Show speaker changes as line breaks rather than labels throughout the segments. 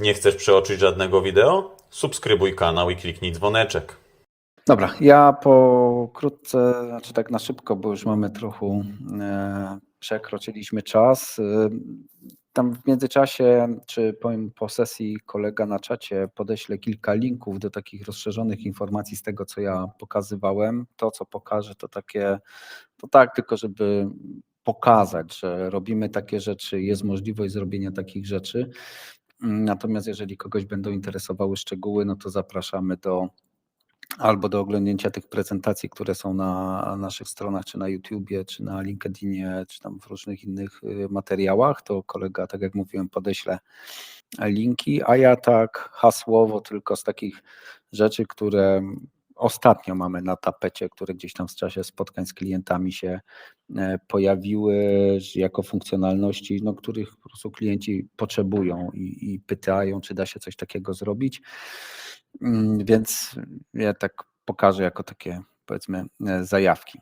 Nie chcesz przeoczyć żadnego wideo? Subskrybuj kanał i kliknij dzwoneczek.
Dobra, ja pokrótce, znaczy tak na szybko, bo już mamy trochę, e, przekroczyliśmy czas. E, tam w międzyczasie, czy powiem po sesji kolega na czacie podeślę kilka linków do takich rozszerzonych informacji z tego, co ja pokazywałem. To, co pokażę, to takie, to tak, tylko żeby pokazać, że robimy takie rzeczy, jest możliwość zrobienia takich rzeczy. Natomiast jeżeli kogoś będą interesowały szczegóły, no to zapraszamy do albo do oglądnięcia tych prezentacji, które są na naszych stronach, czy na YouTubie, czy na LinkedInie, czy tam w różnych innych y, materiałach, to kolega, tak jak mówiłem, podeślę linki, a ja tak hasłowo tylko z takich rzeczy, które ostatnio mamy na tapecie, które gdzieś tam w czasie spotkań z klientami się e, pojawiły jako funkcjonalności, no, których po prostu klienci potrzebują i, i pytają, czy da się coś takiego zrobić. Mm, Więc ja tak pokażę jako takie powiedzmy e, zajawki.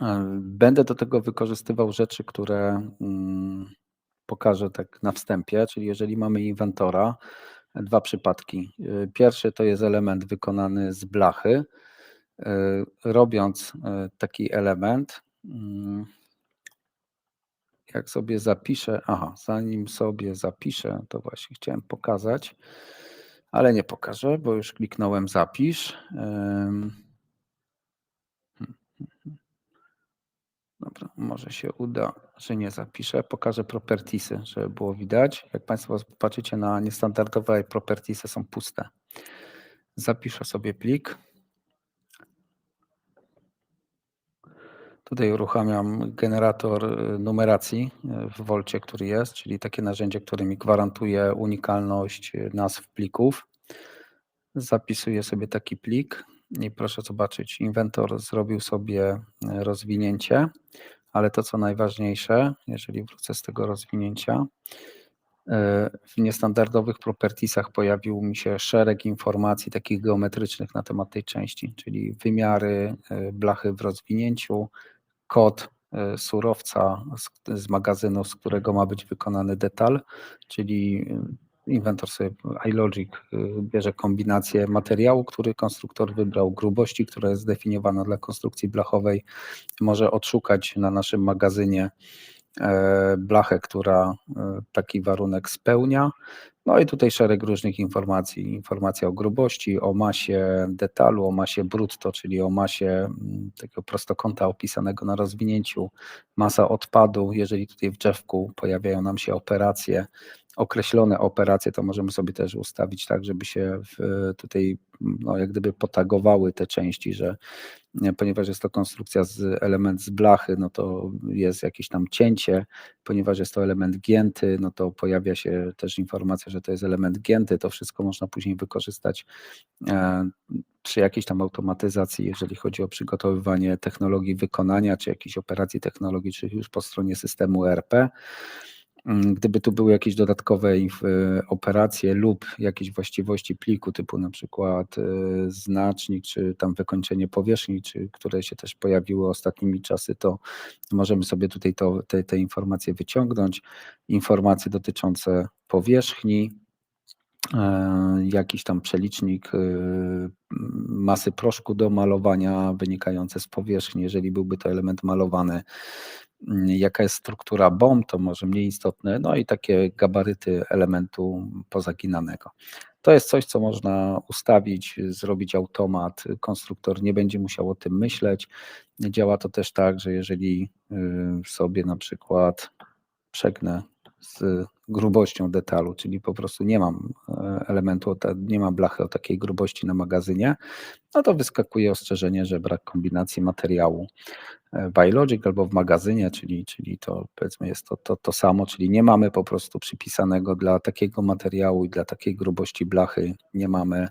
E, Będę do tego wykorzystywał rzeczy, które mm, pokażę tak na wstępie, czyli jeżeli mamy inwentora, dwa przypadki. E, Pierwszy to jest element wykonany z blachy. Robiąc taki element, mm, jak sobie zapiszę, aha, zanim sobie zapiszę, to właśnie chciałem pokazać, ale nie pokażę, bo już kliknąłem zapisz. Hmm, hmm, hmm. Dobra, może się uda, że nie zapiszę. Pokażę propertiesy, żeby było widać. Jak Państwo patrzycie na niestandardowe propertiesy są puste. Zapiszę sobie plik. Tutaj uruchamiam generator y, numeracji y, w Wolcie, który jest, czyli takie narzędzie, które mi gwarantuje unikalność y, nazw plików. Zapisuję sobie taki plik i proszę zobaczyć, inwentor zrobił sobie rozwinięcie, ale to co najważniejsze, jeżeli wrócę z tego rozwinięcia, w niestandardowych propertiesach pojawił mi się szereg informacji takich geometrycznych na temat tej części, czyli wymiary blachy w rozwinięciu, kod e, surowca z, magazynu, z którego ma być wykonany detal, czyli e, inwentor sobie iLogic e, bierze kombinację materiału, który konstruktor wybrał, grubości, która jest zdefiniowana dla konstrukcji blachowej, może odszukać na naszym magazynie blachę, która taki warunek spełnia. No i tutaj szereg różnych informacji. Informacja o grubości, o masie detalu, o masie brutto, czyli o masie mm, takiego prostokąta opisanego na rozwinięciu, masa odpadu. Jeżeli tutaj w drzewku pojawiają nam się operacje, określone operacje, to możemy sobie też ustawić tak, żeby się tutaj no, jak gdyby potagowały te części, że ponieważ jest to konstrukcja z element z blachy, no to jest jakieś tam cięcie, ponieważ jest to element gięty, no to pojawia się też informacja, że to jest element gięty, to wszystko można później wykorzystać e, przy jakiejś tam automatyzacji, jeżeli chodzi o przygotowywanie technologii wykonania, czy jakichś operacji technologicznych już po stronie systemu ERP. Mm, gdyby tu były jakieś dodatkowe operacje lub jakieś właściwości pliku, typu na przykład e, znacznik, czy tam wykończenie powierzchni, czy które się też pojawiły ostatnimi czasy, to możemy sobie tutaj to, te, te informacje wyciągnąć. Informacje dotyczące powierzchni, e, jakiś tam przelicznik e, masy proszku do malowania wynikające z powierzchni, jeżeli byłby to element malowany, jaka jest struktura bomb, to może mniej istotne, no i takie gabaryty elementu pozaginanego. To jest coś, co można ustawić, zrobić automat. Konstruktor nie będzie musiał o tym myśleć. Działa to też tak, że jeżeli y, sobie na przykład przegnę z grubością detalu, czyli po prostu nie mam e, elementu, nie mam blachy o takiej grubości na magazynie, no to wyskakuje ostrzeżenie, że brak kombinacji materiału w iLogic albo w magazynie, czyli, czyli to powiedzmy jest to, to, to samo, czyli nie mamy po prostu przypisanego dla takiego materiału i dla takiej grubości blachy, nie mamy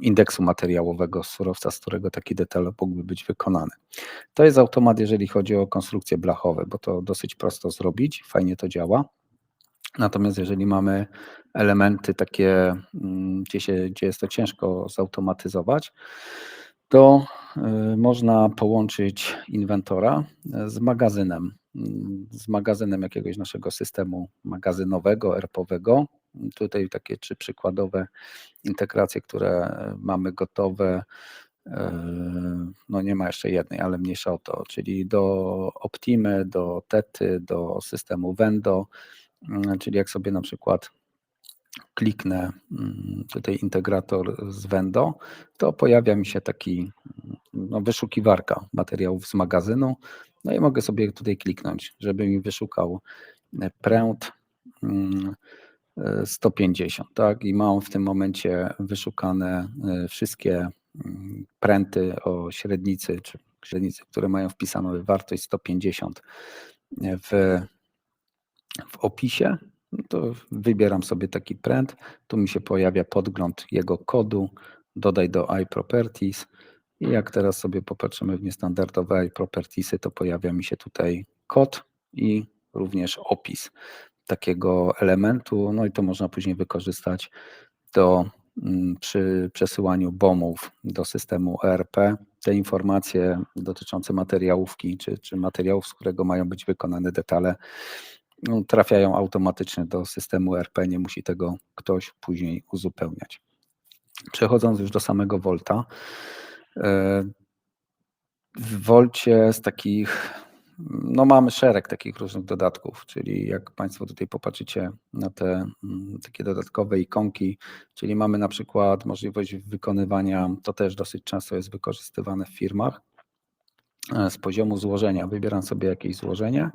indeksu materiałowego surowca, z którego taki detal mógłby być wykonany. To jest automat, jeżeli chodzi o konstrukcje blachowe, bo to dosyć prosto zrobić, fajnie to działa. Natomiast jeżeli mamy elementy takie, mm, gdzie, się, gdzie jest to ciężko zautomatyzować, to y, można połączyć inwentora z magazynem, mm, z magazynem jakiegoś naszego systemu magazynowego, ERP-owego, Tutaj takie trzy przykładowe integracje, które mamy gotowe. No nie ma jeszcze jednej, ale mniejsza o to, czyli do Optimy, do Tety, do systemu Vendo, czyli jak sobie na przykład kliknę mm, tutaj integrator z Vendo, to pojawia mi się taki no, wyszukiwarka materiałów z magazynu. No i mogę sobie tutaj kliknąć, żeby mi wyszukał e, pręt mm, e, 150, tak? I mam w tym momencie wyszukane e, wszystkie mm, pręty o średnicy, czy średnicy, które mają wpisaną wartość 150 w, w opisie. No to wybieram sobie taki pręt. Tu mi się pojawia podgląd jego kodu. Dodaj do iProperties. I jak teraz sobie popatrzymy w niestandardowe iPropertiesy, to pojawia mi się tutaj kod i również opis takiego elementu. No i to można później wykorzystać do, mm, przy przesyłaniu BOMów do systemu ERP. Te informacje dotyczące materiałówki czy, czy materiałów, z którego mają być wykonane detale, trafiają automatycznie do systemu ERP, nie musi tego ktoś później uzupełniać. Przechodząc już do samego Volta, e, w Volcie z takich, no mamy szereg takich różnych dodatków, czyli jak Państwo tutaj popatrzycie na te mm, takie dodatkowe ikonki, czyli mamy na przykład możliwość wykonywania, to też dosyć często jest wykorzystywane w firmach, e, z poziomu złożenia. Wybieram sobie jakieś złożenie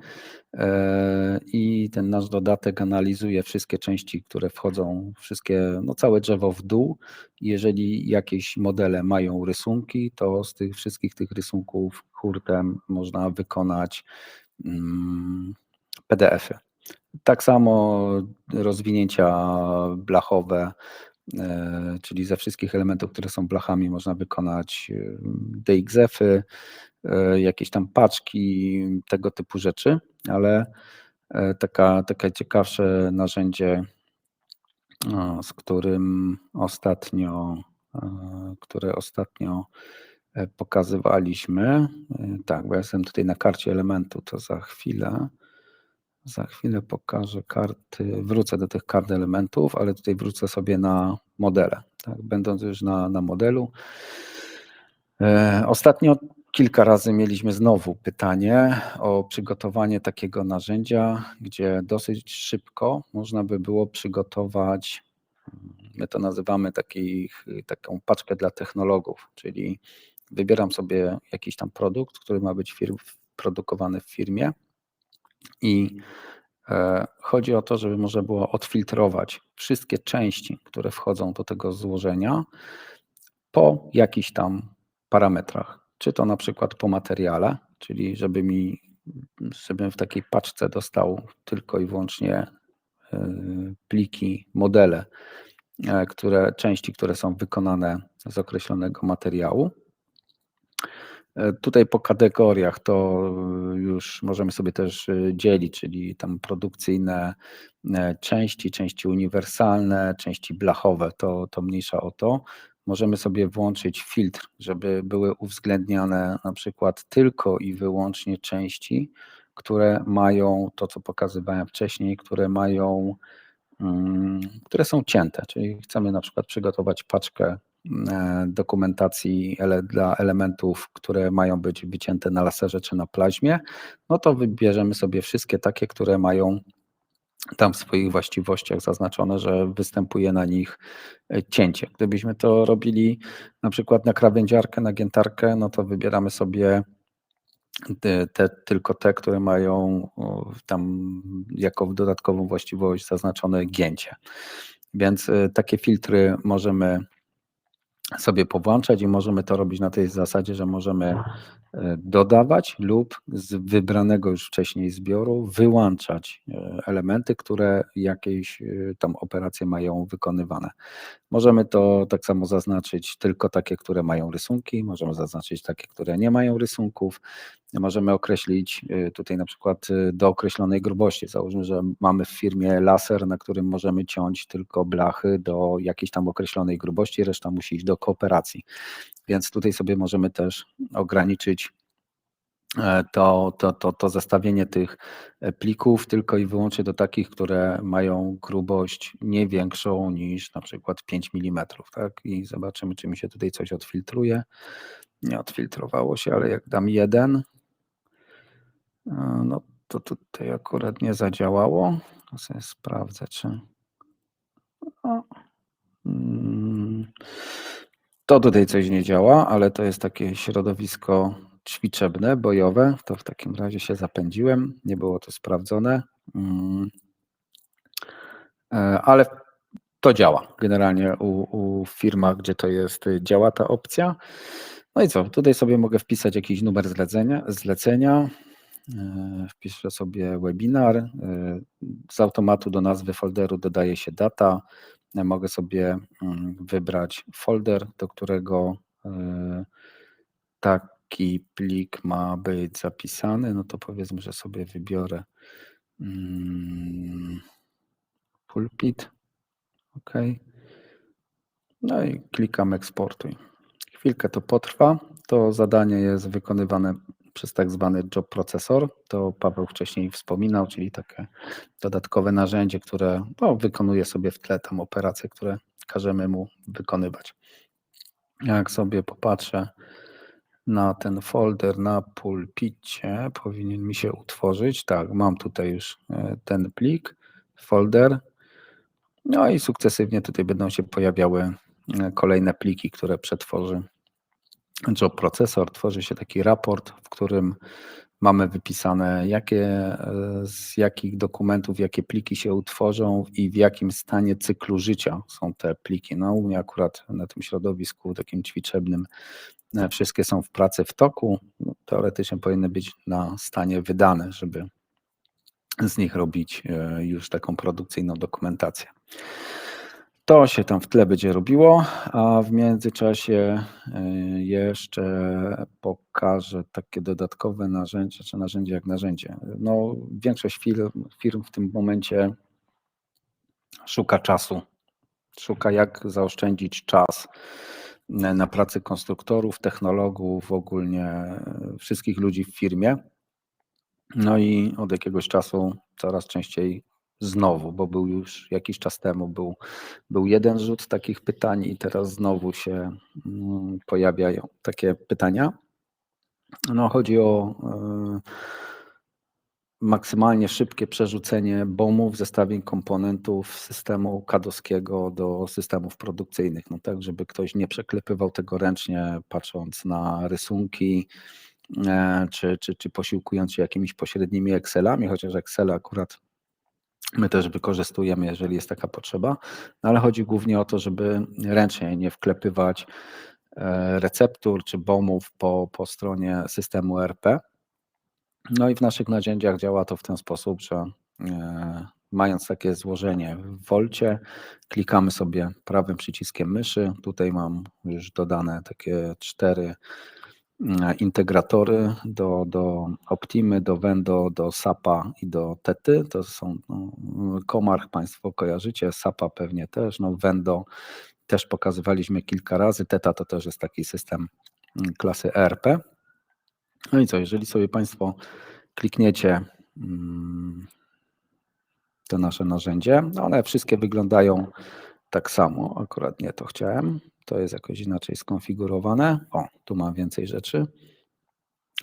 e, i ten nasz dodatek analizuje wszystkie części, które wchodzą, wszystkie, no całe drzewo w dół. Jeżeli jakieś modele mają rysunki, to z tych wszystkich tych rysunków hurtem można wykonać mm, PDF-y. Tak samo rozwinięcia blachowe, e, czyli ze wszystkich elementów, które są blachami, można wykonać e, DXF-y, e, jakieś tam paczki, tego typu rzeczy, ale e, taka, takie ciekawsze narzędzie, z którym ostatnio, e, które ostatnio e, pokazywaliśmy. E, Tak, bo ja jestem tutaj na karcie elementu, to za chwilę. Za chwilę pokażę karty, wrócę do tych kart elementów, ale tutaj wrócę sobie na modele. Tak, będąc już na, na modelu. E, Ostatnio kilka razy mieliśmy znowu pytanie o przygotowanie takiego narzędzia, gdzie dosyć szybko można by było przygotować, my to nazywamy takich, taką paczkę dla technologów, czyli wybieram sobie jakiś tam produkt, który ma być produkowany w firmie i e, chodzi o to, żeby można było odfiltrować wszystkie części, które wchodzą do tego złożenia po jakichś tam parametrach. Czy to na przykład po materiale, czyli żeby mi, żebym w takiej paczce dostał tylko i wyłącznie e, pliki, modele, e, które, części, które są wykonane z określonego materiału. E, Tutaj po kategoriach to już możemy sobie też e, dzielić, czyli tam produkcyjne e, części, części uniwersalne, części blachowe, to, to mniejsza o to. Możemy sobie włączyć filtr, żeby były uwzględniane na przykład tylko i wyłącznie części, które mają to, co pokazywałem wcześniej, które mają, mm, które są cięte, czyli chcemy na przykład przygotować paczkę e, dokumentacji ele, dla elementów, które mają być wycięte na laserze czy na plaźmie, no to wybierzemy sobie wszystkie takie, które mają tam w swoich właściwościach zaznaczone, że występuje na nich e, cięcie. Gdybyśmy to robili na przykład na krawędziarkę, na giętarkę, no to wybieramy sobie te, tylko te, które mają tam jako dodatkową właściwość zaznaczone gięcie. Więc e, takie filtry możemy sobie powłączać i możemy to robić na tej zasadzie, że możemy dodawać lub z wybranego już wcześniej zbioru wyłączać e, elementy, które jakieś e, tam operacje mają wykonywane. Możemy to tak samo zaznaczyć tylko takie, które mają rysunki, możemy zaznaczyć takie, które nie mają rysunków. Możemy określić tutaj na przykład do określonej grubości. Załóżmy, że mamy w firmie laser, na którym możemy ciąć tylko blachy do jakiejś tam określonej grubości, reszta musi iść do kooperacji. Więc tutaj sobie możemy też ograniczyć e, to, to, to, to zestawienie tych e, plików tylko i wyłącznie do takich, które mają grubość nie większą niż na przykład 5 mm. Tak? I zobaczymy, czy mi się tutaj coś odfiltruje. Nie odfiltrowało się, ale jak dam jeden, e, no to tutaj akurat nie zadziałało. Sprawdzę, czy. O. Mm, To tutaj coś nie działa, ale to jest takie środowisko ćwiczebne, bojowe. To w takim razie się zapędziłem. Nie było to sprawdzone. Mm. E, Ale to działa. Generalnie u, u firmach, gdzie to jest, działa ta opcja. No i co? Tutaj sobie mogę wpisać jakiś numer zlecenia. zlecenia. E, Wpiszę sobie webinar. e, Z automatu do nazwy folderu dodaje się data. Ja Mogę sobie mm, wybrać folder, do którego e, taki plik ma być zapisany. No to powiedzmy, że sobie wybiorę mm, pulpit. OK. No i klikam eksportuj. Chwilkę to potrwa. To zadanie jest wykonywane przez tak zwany job processor. To Paweł wcześniej wspominał, czyli takie dodatkowe narzędzie, które no, wykonuje sobie w tle tam operacje, które każemy mu wykonywać. Jak sobie popatrzę na ten folder na pulpicie, powinien mi się utworzyć. Tak, mam tutaj już e, ten plik, folder. No i sukcesywnie tutaj będą się pojawiały e, kolejne pliki, które przetworzy job processor. Tworzy się taki raport, w którym mamy wypisane, jakie, e, z jakich dokumentów, jakie pliki się utworzą i w jakim stanie cyklu życia są te pliki. No, u mnie akurat na tym środowisku takim ćwiczebnym e, wszystkie są w pracy w toku. No, teoretycznie powinny być na stanie wydane, żeby z nich robić e, już taką produkcyjną dokumentację. To się tam w tle będzie robiło, a w międzyczasie e, jeszcze pokażę takie dodatkowe narzędzie, czy narzędzie jak narzędzie. No, większość firm, firm w tym momencie szuka czasu, szuka jak zaoszczędzić czas na pracy konstruktorów, technologów, ogólnie e, wszystkich ludzi w firmie. No i od jakiegoś czasu coraz częściej znowu, bo był już jakiś czas temu, był, był jeden rzut takich pytań i teraz znowu się mm, pojawiają takie pytania. No chodzi o e, maksymalnie szybkie przerzucenie BOM-ów, zestawień komponentów systemu kadowskiego do systemów produkcyjnych, no tak, żeby ktoś nie przeklepywał tego ręcznie, patrząc na rysunki, e, czy, czy, czy posiłkując się jakimiś pośrednimi Excelami, chociaż Excel akurat my też wykorzystujemy, jeżeli jest taka potrzeba, no ale chodzi głównie o to, żeby ręcznie nie wklepywać e, receptur czy BOM-ów po, po stronie systemu ERP. No i w naszych narzędziach działa to w ten sposób, że e, mając takie złożenie w Wolcie, klikamy sobie prawym przyciskiem myszy. Tutaj mam już dodane takie cztery integratory do, do Optimy, do Wendo, do SAPa i do Tety. To są no, Komarch, Państwo kojarzycie, SAPa pewnie też, no Wendo też pokazywaliśmy kilka razy. Teta to też jest taki system mm, klasy ERP. No i co, jeżeli sobie Państwo klikniecie mm, to nasze narzędzie, no one wszystkie wyglądają tak samo, akurat nie to chciałem, to jest jakoś inaczej skonfigurowane. O, tu mam więcej rzeczy.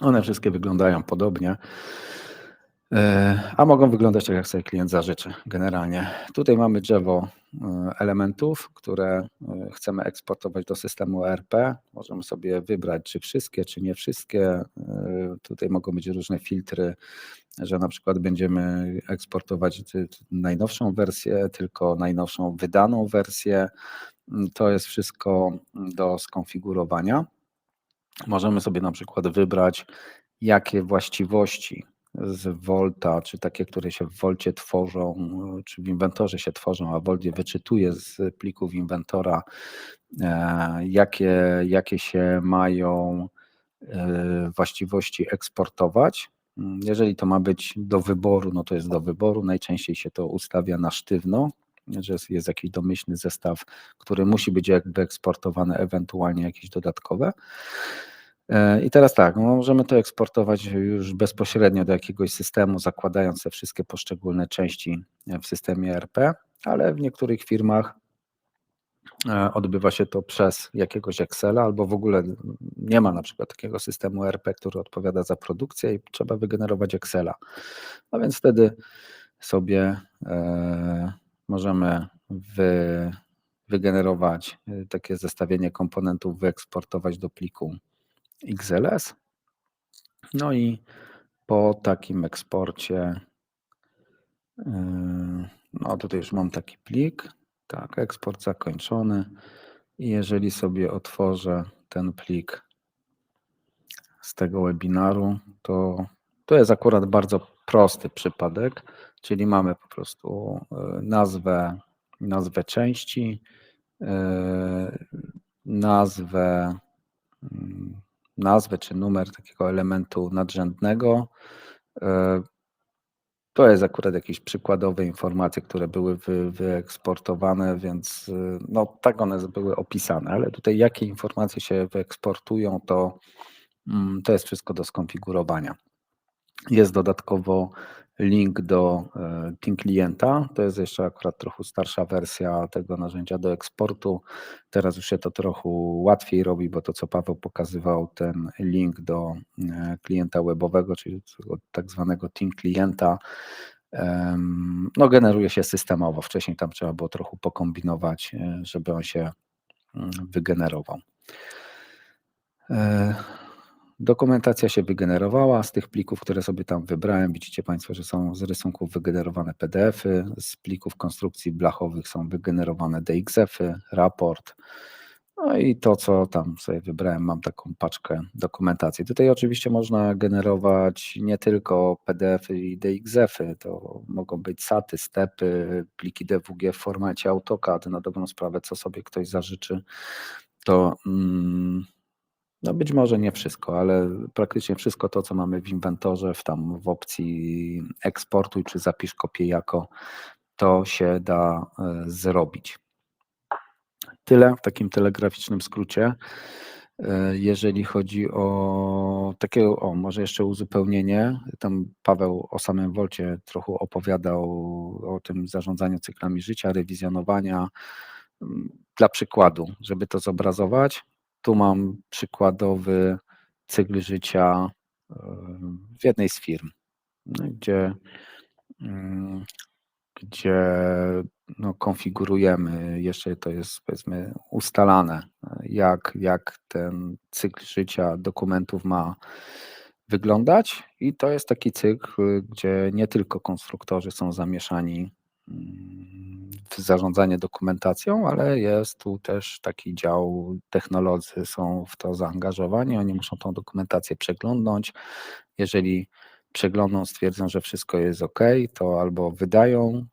One wszystkie wyglądają podobnie, e, a mogą wyglądać tak, jak sobie klient zażyczy generalnie. Tutaj mamy drzewo e, elementów, które e, chcemy eksportować do systemu ERP. Możemy sobie wybrać, czy wszystkie, czy nie wszystkie. Tutaj mogą być różne filtry, że na przykład będziemy eksportować najnowszą wersję, tylko najnowszą wydaną wersję. Mm, To jest wszystko do skonfigurowania. Możemy sobie na przykład wybrać, jakie właściwości z Volta, czy takie, które się w Volcie tworzą, czy w inwentorze się tworzą, a Volt je wyczytuje z plików inwentora, e, jakie, jakie się mają e, właściwości eksportować. Mm, Jeżeli to ma być do wyboru, no to jest do wyboru. Najczęściej się to ustawia na sztywno, że jest, jakiś domyślny zestaw, który musi być jakby eksportowany, ewentualnie jakieś dodatkowe. E, I teraz tak, no możemy to eksportować już bezpośrednio do jakiegoś systemu, zakładając te wszystkie poszczególne części w systemie ERP, ale w niektórych firmach odbywa się to przez jakiegoś Excela, albo w ogóle nie ma na przykład takiego systemu ERP, który odpowiada za produkcję i trzeba wygenerować Excela. No więc wtedy sobie e, możemy wy, wygenerować e, takie zestawienie komponentów, wyeksportować do pliku XLS. No i po takim eksporcie, no tutaj już mam taki plik, tak, eksport zakończony. I jeżeli sobie otworzę ten plik z tego webinaru, to to jest akurat bardzo prosty przypadek, czyli mamy po prostu yy, nazwę, nazwę części, yy, nazwę mm, nazwę czy numer takiego elementu nadrzędnego. To jest akurat jakieś przykładowe informacje, które były wy, wyeksportowane, więc y, no, tak one były opisane, ale tutaj jakie informacje się wyeksportują, to, mm, to jest wszystko do skonfigurowania. Jest dodatkowo link do e, Team Klienta. To jest jeszcze akurat trochę starsza wersja tego narzędzia do eksportu. Teraz już się to trochę łatwiej robi, bo to co Paweł pokazywał, ten link do e, klienta webowego, czyli tak zwanego Team Klienta, no generuje się systemowo. Wcześniej tam trzeba było trochę pokombinować, e, żeby on się mm, wygenerował. Dokumentacja się wygenerowała z tych plików, które sobie tam wybrałem. Widzicie Państwo, że są z rysunków wygenerowane PDF-y, z plików konstrukcji blachowych są wygenerowane DXF-y, raport. No i to, co tam sobie wybrałem, mam taką paczkę dokumentacji. Tutaj oczywiście można generować nie tylko PDF-y i DXF-y, to mogą być SATy, stepy, pliki DWG w formacie AutoCAD, na dobrą sprawę, co sobie ktoś zażyczy, to mm, no być może nie wszystko, ale praktycznie wszystko to, co mamy w inwentorze, w tam w opcji eksportuj czy zapisz kopię jako, to się da e, zrobić. Tyle w takim telegraficznym skrócie. E, Jeżeli chodzi o takiego, o może jeszcze uzupełnienie, tam Paweł o samym Wolcie trochę opowiadał o tym zarządzaniu cyklami życia, rewizjonowania. Mm, Dla przykładu, żeby to zobrazować, tu mam przykładowy cykl życia w jednej z firm, no, gdzie, mm, gdzie no, konfigurujemy, jeszcze to jest powiedzmy ustalane, jak, jak ten cykl życia dokumentów ma wyglądać. I to jest taki cykl, gdzie nie tylko konstruktorzy są zamieszani zarządzanie dokumentacją, ale jest tu też taki dział, technolodzy są w to zaangażowani, oni muszą tą dokumentację przeglądnąć. Jeżeli przeglądną, stwierdzą, że wszystko jest ok, to albo wydają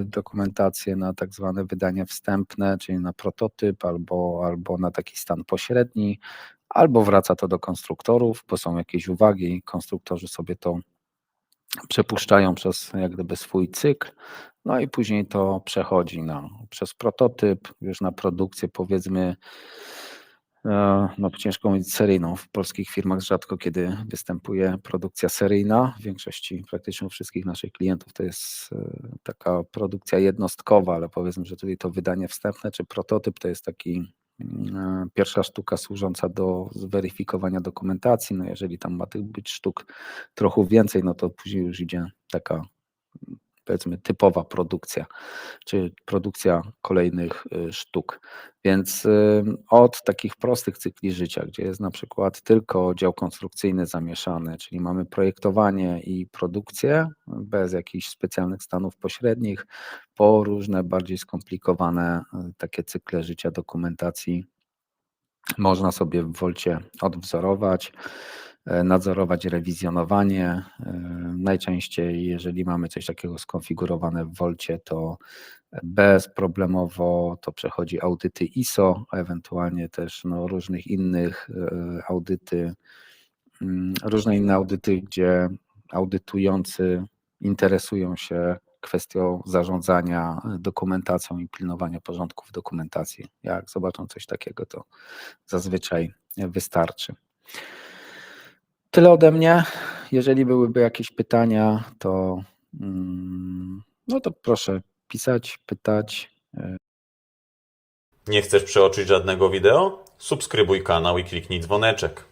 y, dokumentację na tak zwane wydanie wstępne, czyli na prototyp, albo, albo na taki stan pośredni, albo wraca to do konstruktorów, bo są jakieś uwagi konstruktorzy sobie to przepuszczają przez jak gdyby swój cykl, no i później to przechodzi na, przez prototyp, już na produkcję powiedzmy, e, no ciężko mówić seryjną. W polskich firmach rzadko kiedy występuje produkcja seryjna. W większości, praktycznie wszystkich naszych klientów to jest e, taka produkcja jednostkowa, ale powiedzmy, że tutaj to wydanie wstępne czy prototyp to jest taki pierwsza sztuka służąca do zweryfikowania dokumentacji. No jeżeli tam ma tych być sztuk trochę więcej, no to później już idzie taka powiedzmy typowa produkcja, czy produkcja kolejnych y, sztuk. Więc y, od takich prostych cykli życia, gdzie jest na przykład tylko dział konstrukcyjny zamieszany, czyli mamy projektowanie i produkcję bez jakichś specjalnych stanów pośrednich, po różne bardziej skomplikowane y, takie cykle życia dokumentacji można sobie w Wolcie odwzorować, nadzorować rewizjonowanie. E, Najczęściej, jeżeli mamy coś takiego skonfigurowane w Wolcie, to bezproblemowo to przechodzi audyty ISO, a ewentualnie też no, różnych innych e, audyty, mm, różne inne audyty, gdzie audytujący interesują się kwestią zarządzania dokumentacją i pilnowania porządku w dokumentacji. Jak zobaczą coś takiego, to zazwyczaj wystarczy. Tyle ode mnie. Jeżeli byłyby jakieś pytania, to, mm, no to proszę pisać, pytać.
Nie chcesz przeoczyć żadnego wideo? Subskrybuj kanał i kliknij dzwoneczek.